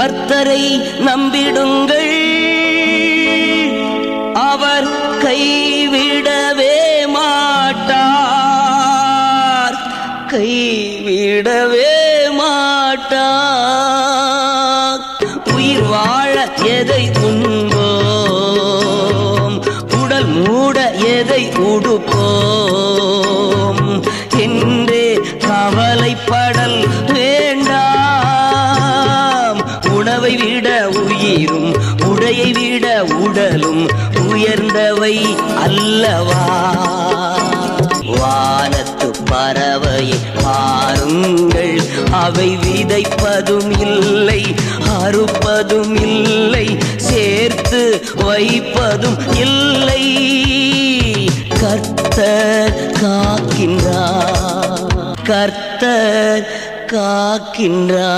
கர்த்தரை நம்பிடுங்கள். அவர் கைவிடவே மாட்டார். கைவிடவே மாட்டார். உயிர் வாழ எதை உண்போம்? உடல் மூட எதை உடுப்போம்? என்றே கவலைப்படல் வே உணவை விட உயிரும் உடையை விட உடலும் உயர்ந்தவை அல்லவா? வானத்து பறவையை பாருங்கள் அவை விதைப்பதும் இல்லை அறுப்பதும் இல்லை சேர்த்து வைப்பதும் இல்லை. கர்த்தர் காக்கின்றார் கர்த்தர் காக்கின்றார்.